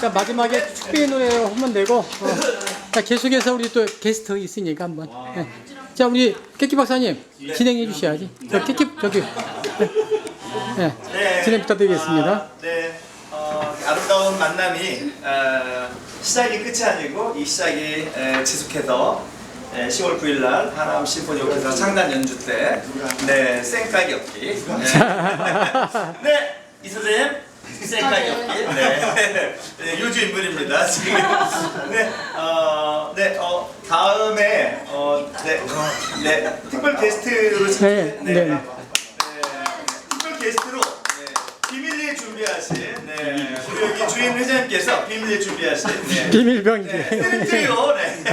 자, 마지막에 축배의 노래 하면 되고, 어, 자, 계속해서 우리 또 게스트 있으니까 한번. 예. 자, 우리 깨끼 박사님, 진행해 주셔야지. 저 깨끼, 저기. 예. 네. 진행 부탁드리겠습니다. 아, 네. 어, 아름다운 만남이 어, 시작이 끝이 아니고 이 시작이 에, 지속해서 에, 10월 9일 날 하남 심포니 오케스트라 창단 연주 때 네, 생까기 엽기. 네. 네, 이 선생님. 생까기 엽기. 네. 네, 요주 인물입니다. 지금. 네. 어, 네, 어, 다음에 어, 네. 네. 특별 게스트로 네, 네. 네, 특별 게스트로 네, 비밀리에 준비하신 네, 우리 여기 주인 회장님께서 비밀리에 준비하신 네, 비밀병기. 네, 트리트리오 네.